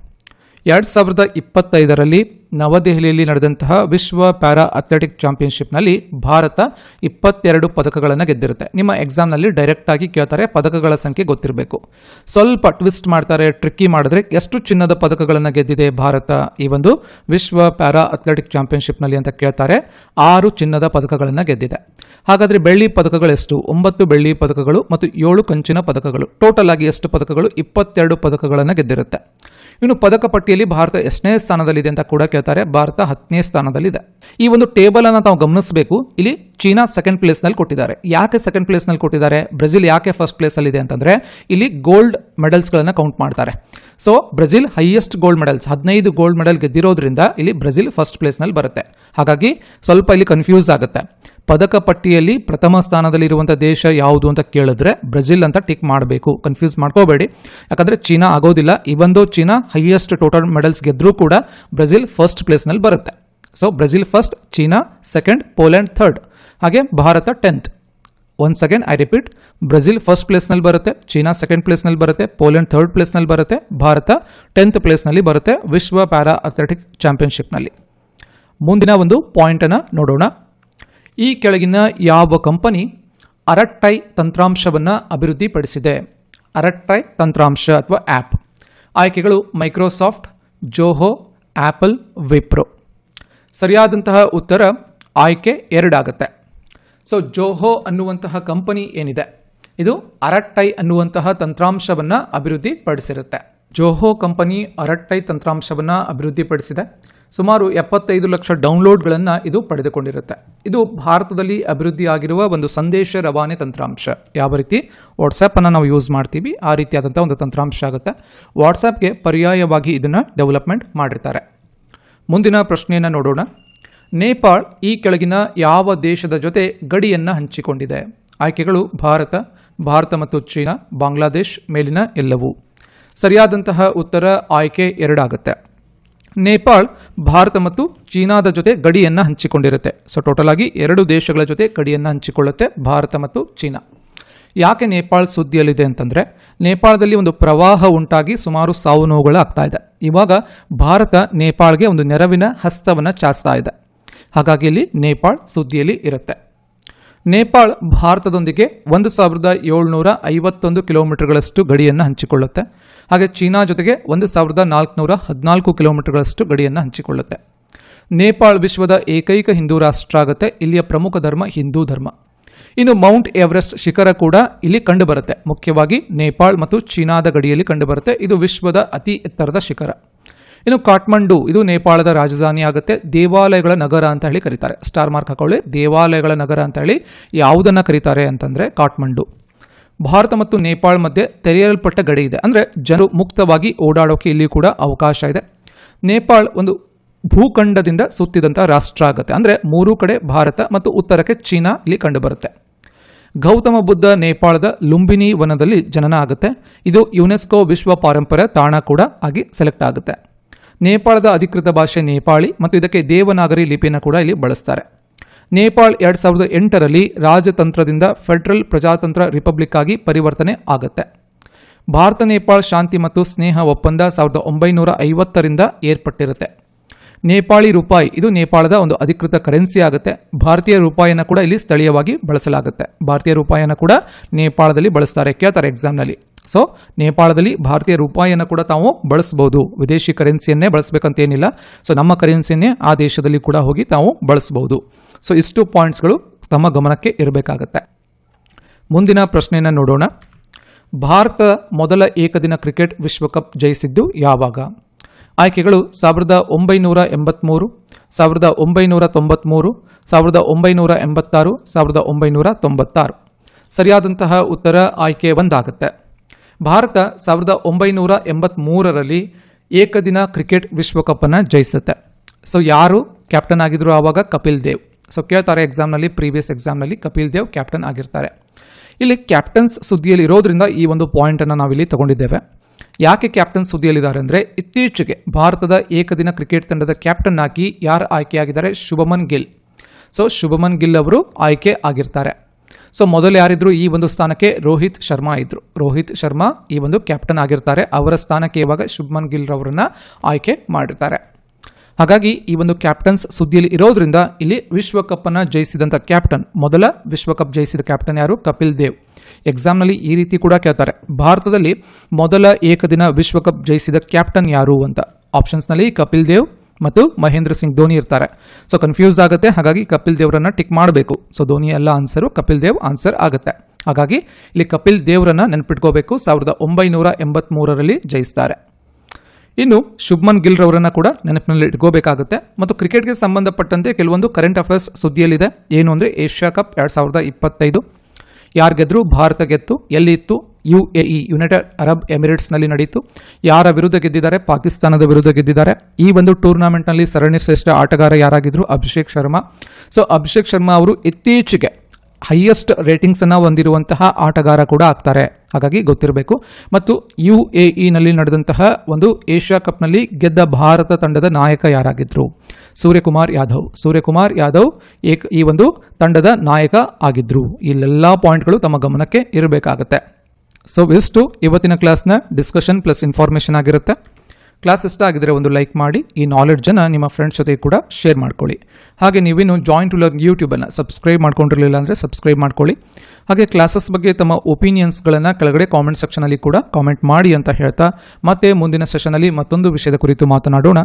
ಎರಡು ಸಾವಿರದ ಇಪ್ಪತ್ತೈದರಲ್ಲಿ ನವದೆಹಲಿಯಲ್ಲಿ ನಡೆದಂತಹ ವಿಶ್ವ ಪ್ಯಾರಾ ಅಥ್ಲೆಟಿಕ್ ಚಾಂಪಿಯನ್ಶಿಪ್ನಲ್ಲಿ ಭಾರತ ಇಪ್ಪತ್ತೆರಡು ಪದಕಗಳನ್ನು ಗೆದ್ದಿರುತ್ತೆ. ನಿಮ್ಮ ಎಕ್ಸಾಮ್ನಲ್ಲಿ ಡೈರೆಕ್ಟಾಗಿ ಕೇಳ್ತಾರೆ, ಪದಕಗಳ ಸಂಖ್ಯೆ ಗೊತ್ತಿರಬೇಕು. ಸ್ವಲ್ಪ ಟ್ವಿಸ್ಟ್ ಮಾಡ್ತಾರೆ ಟ್ರಿಕ್ಕಿ ಮಾಡಿದ್ರೆ ಎಷ್ಟು ಚಿನ್ನದ ಪದಕಗಳನ್ನು ಗೆದ್ದಿದೆ ಭಾರತ? ಈ ಒಂದು ವಿಶ್ವ ಪ್ಯಾರಾ ಅಥ್ಲೆಟಿಕ್ ಚಾಂಪಿಯನ್ಶಿಪ್ನಲ್ಲಿ ಅಂತ ಕೇಳ್ತಾರೆ, ಆರು ಚಿನ್ನದ ಪದಕಗಳನ್ನು ಗೆದ್ದಿದೆ. ಹಾಗಾದರೆ ಬೆಳ್ಳಿ ಪದಕಗಳು ಎಷ್ಟು ಒಂಬತ್ತು ಬೆಳ್ಳಿ ಪದಕಗಳು ಮತ್ತು ಏಳು ಕಂಚಿನ ಪದಕಗಳು. ಟೋಟಲ್ ಆಗಿ ಎಷ್ಟು ಪದಕಗಳು? ಇಪ್ಪತ್ತೆರಡು ಪದಕಗಳನ್ನು ಗೆದ್ದಿರುತ್ತೆ. ಇನ್ನು ಪದಕ ಪಟ್ಟಿಯಲ್ಲಿ ಭಾರತ ಎಷ್ಟನೇ ಸ್ಥಾನದಲ್ಲಿದೆ ಅಂತ ಕೂಡ ಕೇಳ್ತಾರೆ. ಭಾರತ ಹತ್ತನೇ ಸ್ಥಾನದಲ್ಲಿದೆ. ಈ ಒಂದು ಟೇಬಲ್ ಅನ್ನು ತಾವು ಗಮನಿಸಬೇಕು. ಇಲ್ಲಿ ಚೀನಾ ಸೆಕೆಂಡ್ ಪ್ಲೇಸ್ನಲ್ಲಿ ಕೊಟ್ಟಿದ್ದಾರೆ. ಯಾಕೆ ಸೆಕೆಂಡ್ ಪ್ಲೇಸ್ನಲ್ಲಿ ಕೊಟ್ಟಿದ್ದಾರೆ? ಬ್ರೆಜಿಲ್ ಯಾಕೆ ಫಸ್ಟ್ ಪ್ಲೇಸ್ ಪ್ಲೇಸಲ್ಲಿದೆ ಅಂತಂದ್ರೆ ಇಲ್ಲಿ ಗೋಲ್ಡ್ ಮೆಡಲ್ಸ್ ಗಳನ್ನ ಕೌಂಟ್ ಮಾಡ್ತಾರೆ. So Brazil highest gold medals ಹದಿನೈದು ಗೋಲ್ಡ್ ಮೆಡಲ್ ಗೆದ್ದಿರೋದ್ರಿಂದ ಇಲ್ಲಿ ಬ್ರೆಜಿಲ್ ಫಸ್ಟ್ ಪ್ಲೇಸ್ನಲ್ಲಿ ಬರುತ್ತೆ. ಹಾಗಾಗಿ ಸ್ವಲ್ಪ ಇಲ್ಲಿ ಕನ್ಫ್ಯೂಸ್ ಆಗುತ್ತೆ. ಪದಕ ಪಟ್ಟಿಯಲ್ಲಿ ಪ್ರಥಮ ಸ್ಥಾನದಲ್ಲಿರುವಂಥ ದೇಶ ಯಾವುದು ಅಂತ ಕೇಳಿದ್ರೆ ಬ್ರೆಜಿಲ್ ಅಂತ ಟಿಕ್ ಮಾಡಬೇಕು. ಕನ್ಫ್ಯೂಸ್ ಮಾಡ್ಕೋಬೇಡಿ. ಯಾಕಂದರೆ ಚೀನಾ ಆಗೋದಿಲ್ಲ. ಇವಂದು ಚೀನಾ ಹೈಯೆಸ್ಟ್ ಟೋಟಲ್ ಮೆಡಲ್ಸ್ ಗೆದ್ದರೂ ಕೂಡ ಬ್ರೆಜಿಲ್ ಫಸ್ಟ್ ಪ್ಲೇಸ್ನಲ್ಲಿ ಬರುತ್ತೆ. So Brazil first China second Poland third ಹಾಗೆ Bharat tenth one second I repeat Brazil first ಪ್ಲೇಸ್ನಲ್ಲಿ ಬರುತ್ತೆ, ಚೀನಾ ಸೆಕೆಂಡ್ ಪ್ಲೇಸ್ನಲ್ಲಿ ಬರುತ್ತೆ ಪೋಲೆಂಡ್ ಥರ್ಡ್ ಪ್ಲೇಸ್ನಲ್ಲಿ ಬರುತ್ತೆ, ಭಾರತ ಟೆಂತ್ ಪ್ಲೇಸ್ನಲ್ಲಿ ಬರುತ್ತೆ ವಿಶ್ವ ಪ್ಯಾರಾ ಅಥ್ಲೆಟಿಕ್ ಚಾಂಪಿಯನ್ಶಿಪ್ನಲ್ಲಿ ಮುಂದಿನ ಒಂದು ಪಾಯಿಂಟನ್ನು ನೋಡೋಣ. ಈ ಕೆಳಗಿನ ಯಾವ ಕಂಪನಿ ಅರಟ್ಟೈ ತಂತ್ರಾಂಶವನ್ನು ಅಭಿವೃದ್ಧಿಪಡಿಸಿದೆ? ಅರಟ್ಟೈ ತಂತ್ರಾಂಶ ಅಥವಾ ಆ್ಯಪ್ ಆಯ್ಕೆಗಳು ಮೈಕ್ರೋಸಾಫ್ಟ್, ಜೋಹೋ ಆ್ಯಪಲ್ ವಿಪ್ರೋ. ಸರಿಯಾದಂತಹ ಉತ್ತರ ಆಯ್ಕೆ ಎರಡಾಗತ್ತೆ. ಸೊ ಜೋಹೋ ಅನ್ನುವಂತಹ ಕಂಪನಿ ಏನಿದೆ? ಇದು ಅರಟ್ಟೈ ಅನ್ನುವಂತಹ ತಂತ್ರಾಂಶವನ್ನು ಅಭಿವೃದ್ಧಿಪಡಿಸಿರುತ್ತೆ. ಜೋಹೋ ಕಂಪನಿ ಅರಟ್ಟೈ ತಂತ್ರಾಂಶವನ್ನು ಅಭಿವೃದ್ಧಿಪಡಿಸಿದೆ. ಸುಮಾರು ಎಪ್ಪತ್ತೈದು ಲಕ್ಷ ಡೌನ್ಲೋಡ್ಗಳನ್ನು ಇದು ಪಡೆದುಕೊಂಡಿರುತ್ತೆ. ಇದು ಭಾರತದಲ್ಲಿ ಅಭಿವೃದ್ಧಿಯಾಗಿರುವ ಒಂದು ಸಂದೇಶ ರವಾನೆ ತಂತ್ರಾಂಶ. ಯಾವ ರೀತಿ? ವಾಟ್ಸಪ್ಪನ್ನು ನಾವು ಯೂಸ್ ಮಾಡ್ತೀವಿ, ಆ ರೀತಿಯಾದಂಥ ಒಂದು ತಂತ್ರಾಂಶ ಆಗುತ್ತೆ. ವಾಟ್ಸಪ್ಗೆ ಪರ್ಯಾಯವಾಗಿ ಇದನ್ನು ಡೆವಲಪ್ಮೆಂಟ್ ಮಾಡಿರ್ತಾರೆ. ಮುಂದಿನ ಪ್ರಶ್ನೆಯನ್ನು ನೋಡೋಣ. ನೇಪಾಳ್ ಈ ಕೆಳಗಿನ ಯಾವ ದೇಶದ ಜೊತೆ ಗಡಿಯನ್ನು ಹಂಚಿಕೊಂಡಿದೆ? ಆಯ್ಕೆಗಳು ಭಾರತ ಭಾರತ ಮತ್ತು ಚೀನಾ, ಬಾಂಗ್ಲಾದೇಶ್ ಮೇಲಿನ ಎಲ್ಲವೂ. ಸರಿಯಾದಂತಹ ಉತ್ತರ ಆಯ್ಕೆ ಎರಡಾಗುತ್ತೆ. ನೇಪಾಳ್, ಭಾರತ ಮತ್ತು ಚೀನಾದ ಜೊತೆ ಗಡಿಯನ್ನು ಹಂಚಿಕೊಂಡಿರುತ್ತೆ. ಸೊ ಟೋಟಲ್ ಆಗಿ ಎರಡು ದೇಶಗಳ ಜೊತೆ ಗಡಿಯನ್ನು ಹಂಚಿಕೊಳ್ಳುತ್ತೆ ಭಾರತ ಮತ್ತು ಚೀನಾ. ಯಾಕೆ ನೇಪಾಳ ಸುದ್ದಿಯಲ್ಲಿದೆ ಅಂತಂದರೆ, ನೇಪಾಳದಲ್ಲಿ ಒಂದು ಪ್ರವಾಹ ಉಂಟಾಗಿ ಸುಮಾರು ಸಾವು ನೋವುಗಳು ಆಗ್ತಾ ಇದೆ. ಇವಾಗ ಭಾರತ ನೇಪಾಳ್ಗೆ ಒಂದು ನೆರವಿನ ಹಸ್ತವನ್ನು ಚಾಚ್ತಾ ಇದೆ. ಹಾಗಾಗಿ ಇಲ್ಲಿ ನೇಪಾಳ್ ಸುದ್ದಿಯಲ್ಲಿ ಇರುತ್ತೆ. ನೇಪಾಳ್ ಭಾರತದೊಂದಿಗೆ ಒಂದು ಸಾವಿರದ ಏಳ್ನೂರ ಐವತ್ತೊಂದು ಕಿಲೋಮೀಟರ್ಗಳಷ್ಟು ಗಡಿಯನ್ನು ಹಂಚಿಕೊಳ್ಳುತ್ತೆ. ಹಾಗೆ ಚೀನಾ ಜೊತೆಗೆ ಒಂದು ಸಾವಿರದ ನಾಲ್ಕುನೂರ ಹದಿನಾಲ್ಕು ಕಿಲೋಮೀಟರ್ಗಳಷ್ಟು ಗಡಿಯನ್ನು ಹಂಚಿಕೊಳ್ಳುತ್ತೆ. ನೇಪಾಳ್ ವಿಶ್ವದ ಏಕೈಕ ಹಿಂದೂ ರಾಷ್ಟ್ರ ಆಗುತ್ತೆ, ಇಲ್ಲಿಯ ಪ್ರಮುಖ ಧರ್ಮ ಹಿಂದೂ ಧರ್ಮ. ಇನ್ನು ಮೌಂಟ್ ಎವರೆಸ್ಟ್ ಶಿಖರ ಕೂಡ ಇಲ್ಲಿ ಕಂಡುಬರುತ್ತೆ. ಮುಖ್ಯವಾಗಿ ನೇಪಾಳ್ ಮತ್ತು ಚೀನಾದ ಗಡಿಯಲ್ಲಿ ಕಂಡುಬರುತ್ತೆ. ಇದು ವಿಶ್ವದ ಅತಿ ಎತ್ತರದ ಶಿಖರ. ಇನ್ನು ಕಾಠ್ಮಂಡು, ಇದು ನೇಪಾಳದ ರಾಜಧಾನಿ ಆಗುತ್ತೆ. ದೇವಾಲಯಗಳ ನಗರ ಅಂತ ಹೇಳಿ ಕರೀತಾರೆ. ಸ್ಟಾರ್ ಮಾರ್ಕ್ ಹಾಕೊಳ್ಳಿ. ದೇವಾಲಯಗಳ ನಗರ ಅಂತ ಹೇಳಿ ಯಾವುದನ್ನು ಕರೀತಾರೆ ಅಂತಂದರೆ ಕಾಠ್ಮಂಡು. ಭಾರತ ಮತ್ತು ನೇಪಾಳ ಮಧ್ಯೆ ತೆರೆಯಲ್ಪಟ್ಟ ಗಡಿ ಇದೆ. ಅಂದರೆ ಜನರು ಮುಕ್ತವಾಗಿ ಓಡಾಡೋಕೆ ಇಲ್ಲಿ ಕೂಡ ಅವಕಾಶ ಇದೆ. ನೇಪಾಳ ಒಂದು ಭೂಖಂಡದಿಂದ ಸುತ್ತಿದಂಥ ರಾಷ್ಟ್ರ ಆಗುತ್ತೆ. ಅಂದರೆ ಮೂರೂ ಕಡೆ ಭಾರತ ಮತ್ತು ಉತ್ತರಕ್ಕೆ ಚೀನಾ ಇಲ್ಲಿ ಕಂಡುಬರುತ್ತೆ. ಗೌತಮ ಬುದ್ಧ ನೇಪಾಳದ ಲುಂಬಿನಿ ವನದಲ್ಲಿ ಜನನ ಆಗುತ್ತೆ. ಇದು ಯುನೆಸ್ಕೋ ವಿಶ್ವ ಪಾರಂಪರ್ಯ ತಾಣ ಕೂಡ ಆಗಿ ಸೆಲೆಕ್ಟ್ ಆಗುತ್ತೆ. ನೇಪಾಳದ ಅಧಿಕೃತ ಭಾಷೆ ನೇಪಾಳಿ ಮತ್ತು ಇದಕ್ಕೆ ದೇವನಾಗರಿ ಲಿಪಿಯನ್ನು ಕೂಡ ಇಲ್ಲಿ ಬಳಸ್ತಾರೆ. ನೇಪಾಳ್ ಎರಡ್ ಸಾವಿರದ ಎಂಟರಲ್ಲಿ ರಾಜತಂತ್ರದಿಂದ ಫೆಡರಲ್ ಪ್ರಜಾತಂತ್ರ ರಿಪಬ್ಲಿಕ್ ಆಗಿ ಪರಿವರ್ತನೆ ಆಗುತ್ತೆ. ಭಾರತ, ನೇಪಾಳ್ ಶಾಂತಿ ಮತ್ತು ಸ್ನೇಹ ಒಪ್ಪಂದ ಸಾವಿರದ ಒಂಬೈನೂರ ಐವತ್ತರಿಂದ ಏರ್ಪಟ್ಟಿರುತ್ತೆ. ನೇಪಾಳಿ ರೂಪಾಯಿ, ಇದು ನೇಪಾಳದ ಒಂದು ಅಧಿಕೃತ ಕರೆನ್ಸಿ ಆಗುತ್ತೆ. ಭಾರತೀಯ ರೂಪಾಯಿಯನ್ನು ಕೂಡ ಇಲ್ಲಿ ಸ್ಥಳೀಯವಾಗಿ ಬಳಸಲಾಗುತ್ತೆ. ಭಾರತೀಯ ರೂಪಾಯಿಯನ್ನು ಕೂಡ ನೇಪಾಳದಲ್ಲಿ ಬಳಸ್ತಾರೆ. ಕೇಳ್ತಾರೆ ಎಕ್ಸಾಮ್ನಲ್ಲಿ ಸೊ ನೇಪಾಳದಲ್ಲಿ ಭಾರತೀಯ ರೂಪಾಯಿಯನ್ನು ಕೂಡ ತಾವು ಬಳಸ್ಬೋದು. ವಿದೇಶಿ ಕರೆನ್ಸಿಯನ್ನೇ ಬಳಸಬೇಕಂತ ಏನಿಲ್ಲ ಸೊ ನಮ್ಮ ಕರೆನ್ಸಿಯನ್ನೇ ಆ ದೇಶದಲ್ಲಿ ಕೂಡ ಹೋಗಿ ತಾವು ಬಳಸ್ಬೋದು. ಸೊ ಇಷ್ಟು ಪಾಯಿಂಟ್ಸ್ಗಳು ತಮ್ಮ ಗಮನಕ್ಕೆ ಇರಬೇಕಾಗತ್ತೆ. ಮುಂದಿನ ಪ್ರಶ್ನೆಯನ್ನು ನೋಡೋಣ. ಭಾರತ ಮೊದಲ ಏಕದಿನ ಕ್ರಿಕೆಟ್ ವಿಶ್ವಕಪ್ ಜಯಿಸಿದ್ದು ಯಾವಾಗ? ಆಯ್ಕೆಗಳು ಸಾವಿರದ ಒಂಬೈನೂರ ಎಂಬತ್ತ್ಮೂರು ಸಾವಿರದ ಒಂಬೈನೂರ ತೊಂಬತ್ತ್ಮೂರು ಸಾವಿರದ ಒಂಬೈನೂರ ಎಂಬತ್ತಾರು, ಸಾವಿರದ ಒಂಬೈನೂರ ತೊಂಬತ್ತಾರು. ಸರಿಯಾದಂತಹ ಉತ್ತರ ಆಯ್ಕೆ ಒಂದಾಗುತ್ತೆ. ಭಾರತ ಸಾವಿರದ ಒಂಬೈನೂರ ಎಂಬತ್ತ್ಮೂರರಲ್ಲಿ ಏಕದಿನ ಕ್ರಿಕೆಟ್ ವಿಶ್ವಕಪ್ಪನ್ನು ಜಯಿಸುತ್ತೆ. ಸೊ ಯಾರು ಕ್ಯಾಪ್ಟನ್ ಆಗಿದ್ರು ಆವಾಗ ಕಪಿಲ್ ದೇವ್. ಸೊ ಕೇಳ್ತಾರೆ ಎಕ್ಸಾಮ್ನಲ್ಲಿ ಪ್ರೀವಿಯಸ್ ಎಕ್ಸಾಮ್ನಲ್ಲಿ ಕಪಿಲ್ ದೇವ್ ಕ್ಯಾಪ್ಟನ್ ಆಗಿರ್ತಾರೆ. ಇಲ್ಲಿ ಕ್ಯಾಪ್ಟನ್ಸ್ ಸುದ್ದಿಯಲ್ಲಿ ಇರೋದ್ರಿಂದ ಈ ಒಂದು ಪಾಯಿಂಟನ್ನು ನಾವಿಲ್ಲಿ ತಗೊಂಡಿದ್ದೇವೆ. ಯಾಕೆ ಕ್ಯಾಪ್ಟನ್ ಸುದ್ದಿಯಲ್ಲಿದ್ದಾರೆ ಅಂದರೆ, ಇತ್ತೀಚೆಗೆ ಭಾರತದ ಏಕದಿನ ಕ್ರಿಕೆಟ್ ತಂಡದ ಕ್ಯಾಪ್ಟನ್ ಆಗಿ ಯಾರು ಆಯ್ಕೆಯಾಗಿದ್ದಾರೆ? ಶುಭಮನ್ ಗಿಲ್. ಸೊ ಶುಭಮನ್ ಗಿಲ್ ಅವರು ಆಯ್ಕೆ ಆಗಿರ್ತಾರೆ. ಸೊ ಮೊದಲು ಯಾರಿದ್ರು ಈ ಒಂದು ಸ್ಥಾನಕ್ಕೆ ರೋಹಿತ್ ಶರ್ಮಾ ಇದ್ರು. ರೋಹಿತ್ ಶರ್ಮಾ ಈ ಒಂದು ಕ್ಯಾಪ್ಟನ್ ಆಗಿರ್ತಾರೆ. ಅವರ ಸ್ಥಾನಕ್ಕೆ ಇವಾಗ ಶುಭ್ಮನ್ ಗಿಲ್ ರವರನ್ನ ಆಯ್ಕೆ ಮಾಡಿರ್ತಾರೆ. ಹಾಗಾಗಿ ಈ ಒಂದು ಕ್ಯಾಪ್ಟನ್ಸ್ ಸುದ್ದಿಯಲ್ಲಿ ಇರೋದ್ರಿಂದ ಇಲ್ಲಿ ವಿಶ್ವಕಪ್ಪನ್ನು ಜಯಿಸಿದಂಥ ಕ್ಯಾಪ್ಟನ್ ಮೊದಲ ವಿಶ್ವಕಪ್ ಜಯಿಸಿದ ಕ್ಯಾಪ್ಟನ್ ಯಾರು? ಕಪಿಲ್ ದೇವ್. ಎಕ್ಸಾಮ್ನಲ್ಲಿ ಈ ರೀತಿ ಕೂಡ ಕೇಳ್ತಾರೆ. ಭಾರತದಲ್ಲಿ ಮೊದಲ ಏಕದಿನ ವಿಶ್ವಕಪ್ ಜಯಿಸಿದ ಕ್ಯಾಪ್ಟನ್ ಯಾರು ಅಂತ. ಆಪ್ಷನ್ಸ್ನಲ್ಲಿ ಕಪಿಲ್ ದೇವ್ ಮತ್ತು ಮಹೇಂದ್ರ ಸಿಂಗ್ ಧೋನಿ ಇರ್ತಾರೆ. ಸೊ ಕನ್ಫ್ಯೂಸ್ ಆಗುತ್ತೆ. ಹಾಗಾಗಿ ಕಪಿಲ್ ದೇವ್ರನ್ನ ಟಿಕ್ ಮಾಡಬೇಕು. ಸೊ ಧೋನಿ ಎಲ್ಲ ಆನ್ಸರು ಕಪಿಲ್ ದೇವ್ ಆನ್ಸರ್ ಆಗುತ್ತೆ. ಹಾಗಾಗಿ ಇಲ್ಲಿ ಕಪಿಲ್ ದೇವ್ರನ್ನ ನೆನ್ಪಿಟ್ಕೋಬೇಕು. ಸಾವಿರದ ಒಂಬೈನೂರ ಎಂಬತ್ತ್ಮೂರರಲ್ಲಿ ಜಯಿಸ್ತಾರೆ. ಇನ್ನು ಶುಭ್ಮನ್ ಗಿಲ್ ರವರನ್ನ ಕೂಡ ನೆನಪಿನಲ್ಲಿ ಇಟ್ಕೋಬೇಕಾಗುತ್ತೆ. ಮತ್ತು ಕ್ರಿಕೆಟ್ಗೆ ಸಂಬಂಧಪಟ್ಟಂತೆ ಕೆಲವೊಂದು ಕರೆಂಟ್ ಅಫೇರ್ಸ್ ಸುದ್ದಿಯಲ್ಲಿದೆ. ಏನು ಅಂದರೆ ಏಷ್ಯಾ ಕಪ್ ಎರಡು ಸಾವಿರದ ಇಪ್ಪತ್ತೈದು. ಯಾರು ಗೆದ್ದರು ಭಾರತ ಗೆದ್ದು ಎಲ್ಲಿ ಇತ್ತು U A E United Arab ಎಮಿರೇಟ್ಸ್ನಲ್ಲಿ ನಡೆಯಿತು. ಯಾರ ವಿರುದ್ಧ ಗೆದ್ದಿದ್ದಾರೆ? ಪಾಕಿಸ್ತಾನದ ವಿರುದ್ಧ ಗೆದ್ದಿದ್ದಾರೆ. ಈ ಒಂದು ಟೂರ್ನಾಮೆಂಟ್ನಲ್ಲಿ ಸರಣಿ ಶ್ರೇಷ್ಠ ಆಟಗಾರ ಯಾರಾಗಿದ್ದರು ಅಭಿಷೇಕ್ ಶರ್ಮಾ. ಸೊ, ಅಭಿಷೇಕ್ ಶರ್ಮಾ ಅವರು ಇತ್ತೀಚೆಗೆ ಹೈಯೆಸ್ಟ್ ರೇಟಿಂಗ್ಸನ್ನು ಹೊಂದಿರುವಂತಹ ಆಟಗಾರ ಕೂಡ ಆಗ್ತಾರೆ. ಹಾಗಾಗಿ ಗೊತ್ತಿರಬೇಕು. ಮತ್ತು ಯು ಎ ಇನಲ್ಲಿ ನಡೆದಂತಹ ಒಂದು ಏಷ್ಯಾ ಕಪ್ನಲ್ಲಿ ಗೆದ್ದ ಭಾರತ ತಂಡದ ನಾಯಕ ಯಾರಾಗಿದ್ದರು ಸೂರ್ಯಕುಮಾರ್ ಯಾದವ್. ಸೂರ್ಯಕುಮಾರ್ ಯಾದವ್ ಏಕ್, ಈ ಒಂದು ತಂಡದ ನಾಯಕ ಆಗಿದ್ದರು ಇಲ್ಲೆಲ್ಲ ಪಾಯಿಂಟ್ಗಳು ತಮ್ಮ ಗಮನಕ್ಕೆ ಇರಬೇಕಾಗತ್ತೆ. ಸೊ ಇಷ್ಟು ಇವತ್ತಿನ ಕ್ಲಾಸ್ನ ಡಿಸ್ಕಷನ್ ಪ್ಲಸ್ ಇನ್ಫಾರ್ಮೇಷನ್ ಆಗಿರುತ್ತೆ. ಕ್ಲಾಸ್ ಇಷ್ಟ ಆಗಿದ್ರೆ ಒಂದು ಲೈಕ್ ಮಾಡಿ, ಈ ನಾಲೆಡ್ಜನ್ನು ನಿಮ್ಮ ಫ್ರೆಂಡ್ಸ್ ಜೊತೆ ಕೂಡ ಶೇರ್ ಮಾಡ್ಕೊಳ್ಳಿ. ಹಾಗೆ ನೀವೇನು ಜಾಯಿನ್ ಟು ಲರ್ನ್ ಯೂಟ್ಯೂಬನ್ನು ಸಬ್ಸ್ಕ್ರೈಬ್ ಮಾಡ್ಕೊಂಡಿರಲಿಲ್ಲ ಅಂದರೆ ಸಬ್ಸ್ಕ್ರೈಬ್ ಮಾಡ್ಕೊಳ್ಳಿ. ಹಾಗೆ ಕ್ಲಾಸಸ್ ಬಗ್ಗೆ ತಮ್ಮ ಒಪಿನಿಯನ್ಸ್ಗಳನ್ನು ಕೆಳಗಡೆ ಕಾಮೆಂಟ್ ಸೆಕ್ಷನಲ್ಲಿ ಕೂಡ ಕಾಮೆಂಟ್ ಮಾಡಿ ಅಂತ ಹೇಳ್ತಾ, ಮತ್ತೆ ಮುಂದಿನ ಸೆಷನಲ್ಲಿ ಮತ್ತೊಂದು ವಿಷಯದ ಕುರಿತು ಮಾತನಾಡೋಣ.